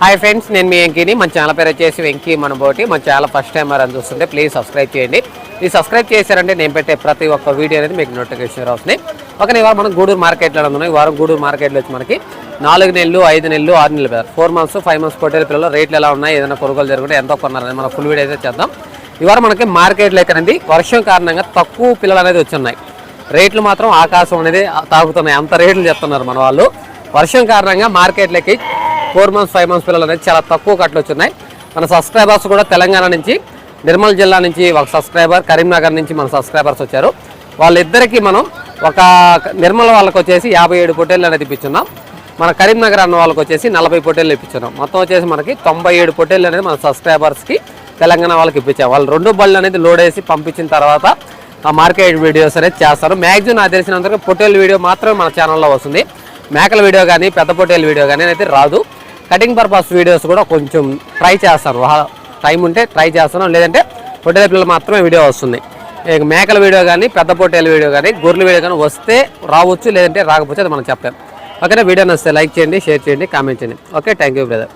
Hi friends నేను మీ వెంకీని. మన channel పేరు వచ్చేసి వెంకీ మనబోటి. మన ఛానల్ ఫస్ట్ టైం అని చూస్తుంటే ప్లీజ్ సబ్స్క్రైబ్ చేయండి. ఈ సబ్స్క్రైబ్ చేశారంటే నేను పెట్టే ప్రతి ఒక్క వీడియో అనేది మీకు నోటిఫికేషన్ వస్తుంది. ఓకే ఇవాళ మనం గూడూరు మార్కెట్లో ఉన్నాం. ఈ వారం గూడూరు మార్కెట్లో వచ్చి మనకి నాలుగు నెలలు ఐదు నెలలు ఆరు నెలలు పెడతారు. ఫోర్ మంత్స్ ఫైవ్ మంత్స్ పొట్టేల పిల్లలు రేట్లు ఎలా ఉన్నాయి ఏదైనా కొనుగోలు జరుగుతుంటే ఎంతో కొన్నారని మనం ఫుల్ వీడియో అయితే చేద్దాం. ఇవాళ మనకి మార్కెట్లో ఎక్కడండి? వర్షం కారణంగా తక్కువ పిల్లలు అనేది వచ్చి ఉన్నాయి. రేట్లు మాత్రం ఆకాశం అనేది తాగుతున్నాయి అంత రేట్లు చెప్తున్నారు మన వాళ్ళు. వర్షం కారణంగా మార్కెట్లకి ఫోర్ మంత్స్ ఫైవ్ మంత్స్ పిల్లలు అనేది చాలా తక్కువ కట్లు వచ్చున్నాయి మన సబ్స్క్రైబర్స్ కూడా తెలంగాణ నుంచి నిర్మల్ జిల్లా నుంచి ఒక సబ్స్క్రైబర్ కరీంనగర్ నుంచి మన సబ్స్క్రైబర్స్ వచ్చారు. వాళ్ళిద్దరికీ మనం ఒక నిర్మల్ వాళ్ళకి వచ్చేసి యాభై ఏడు పొట్టేళ్ళు అనేది ఇప్పించున్నాం. మన కరీంనగర్ అన్న వాళ్ళకి వచ్చేసి నలభై పొట్టేళ్ళు ఇప్పించున్నాం. మొత్తం వచ్చేసి మనకి తొంభై ఏడు పొట్టేళ్ళు అనేది మన సబ్స్క్రైబర్స్కి తెలంగాణ వాళ్ళకి ఇప్పించాం. వాళ్ళు రెండు బళ్ళు అనేది లోడ్ వేసి పంపించిన తర్వాత ఆ మార్కెట్ వీడియోస్ అనేది చేస్తారు. మ్యాక్సిమం నాకు తెలిసినంతవరకు పొట్టేలు వీడియో మాత్రమే మన ఛానల్లో వస్తుంది. మేకల వీడియో కానీ పెద్ద పొట్టేలు వీడియో కానీ అయితే రాదు. కటింగ్ పర్పస్ వీడియోస్ కూడా కొంచెం ట్రై చేస్తాను టైం ఉంటే ట్రై చేస్తాను లేదంటే పొట్టేల పిల్లలు మాత్రమే వీడియో వస్తుంది. ఇక మేకల వీడియో కానీ పెద్ద పొట్టేల వీడియో కానీ గొర్రెల వీడియో కానీ వస్తే రావచ్చు లేదంటే రాకపోతే అది మనం చెప్పలేం. ఓకేనా? వీడియో నచ్చితే లైక్ చేయండి షేర్ చేయండి కామెంట్ చేయండి. Okay thank you brother.